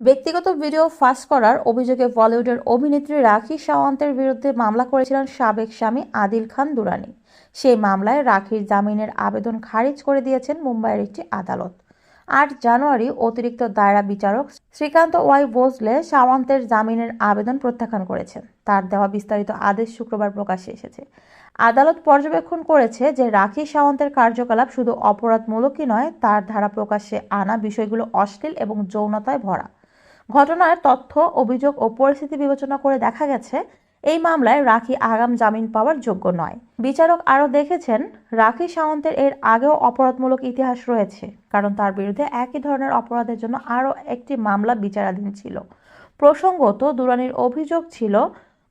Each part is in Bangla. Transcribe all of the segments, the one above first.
ব্যক্তিগত ভিডিও ফাঁস করার অভিযোগে বলিউডের অভিনেত্রী রাখি সাওয়ান্তের বিরুদ্ধে মামলা করেছিলেন সাবেক স্বামী আদিল খান দুরানি। সেই মামলায় রাখির জামিনের আবেদন খারিজ করে দিয়েছেন মুম্বাইয়ের একটি আদালত। আট জানুয়ারি অতিরিক্ত দায়রা বিচারক শ্রীকান্ত ওয়াই ভোসলে সাওয়ান্তের জামিনের আবেদন প্রত্যাখ্যান করেছেন। তার দেওয়া বিস্তারিত আদেশ শুক্রবার প্রকাশ্যে এসেছে। আদালত পর্যবেক্ষণ করেছে যে রাখি সাওয়ান্তের কার্যকলাপ শুধু অপরাধমূলকই নয়, তার ধারা প্রকাশ্যে আনা বিষয়গুলো অশ্লীল এবং যৌনতায় ভরা। ঘটনার তথ্য, অভিযোগ ও পরিস্থিতি বিবেচনা করে দেখা গেছে, এই মামলায় রাখি আগাম জামিন পাওয়ার যোগ্য নয়। বিচারক আরও দেখেছেন, রাখি সাওন্তের এর আগেও অপরাধমূলক ইতিহাস রয়েছে, কারণ তার বিরুদ্ধে একই ধরনের অপরাধের জন্য আরও একটি মামলা বিচারাধীন ছিল। প্রসঙ্গত, দুরানির অভিযোগ ছিল,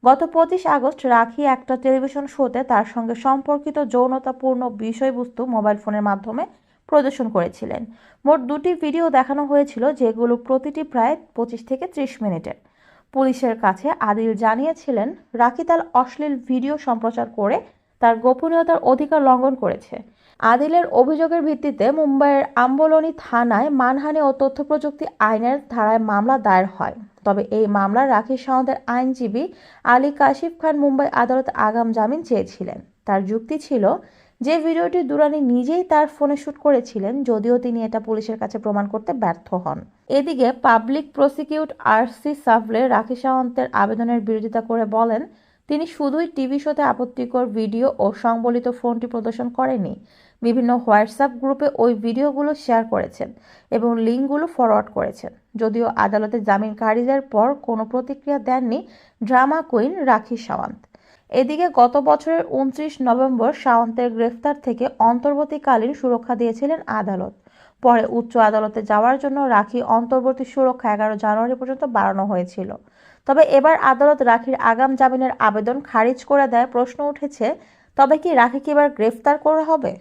গত পঁচিশ আগস্ট রাখি একটা টেলিভিশন শোতে তার সঙ্গে সম্পর্কিত যৌনতাপূর্ণ বিষয়বস্তু মোবাইল ফোনের মাধ্যমে প্রদর্শন করেছিলেন। মোট দুটি ভিডিও দেখানো হয়েছিল, যেগুলো প্রতিটি প্রায় পঁচিশ থেকে ত্রিশ মিনিটের। পুলিশের কাছে আদিল জানিয়েছিলেন রাখি তার অশ্লীল ভিডিও সম্প্রচার করে তার গোপনীয়তার অধিকার লঙ্ঘন করেছে। আদিলের অভিযোগের ভিত্তিতে মুম্বাইয়ের আম্বলনী থানায় মানহানি ও তথ্য প্রযুক্তি আইনের ধারায় মামলা দায়ের হয়। তবে এই মামলায় রাখি সাওন্তের আইনজীবী আলী কাশিফ খান মুম্বাই আদালতে আগাম জামিন চেয়েছিলেন। তার যুক্তি ছিল যে ভিডিওটি দুরানি নিজেই তার ফোনে শ্যুট করেছিলেন, যদিও তিনি এটা পুলিশের কাছে প্রমাণ করতে ব্যর্থ হন। এদিকে public prosecutor R C Savle Rakhi সাওন্তের আবেদনের বিরোধিতা করে বলেন, তিনি শুধুই টিভি শোতে আপত্তিকর ভিডিও ও সংবলিত ফোনটি প্রদর্শন করেনি বিভিন্ন হোয়াটসঅ্যাপ গ্রুপে ওই ভিডিওগুলো শেয়ার করেছেন এবং লিঙ্কগুলো ফরওয়ার্ড করেছেন। যদিও আদালতে জামিন খারিজের পর কোনো প্রতিক্রিয়া দেননি ড্রামা কুইন রাখি সাওয়ান্ত এদিকে গত বছরের উনত্রিশ নভেম্বর সাওন্তের গ্রেফতার থেকে অন্তর্বর্তীকালীন সুরক্ষা দিয়েছিলেন আদালত। পরে উচ্চ আদালতে যাওয়ার জন্য রাখি অন্তর্বর্তী সুরক্ষা এগারো জানুয়ারি পর্যন্ত বাড়ানো হয়েছিল। তবে এবার আদালত রাখির আগাম জামিনের আবেদন খারিজ করে দেয় প্রশ্ন উঠেছে, তবে কি রাখিকে এবার গ্রেফতার করা হবে?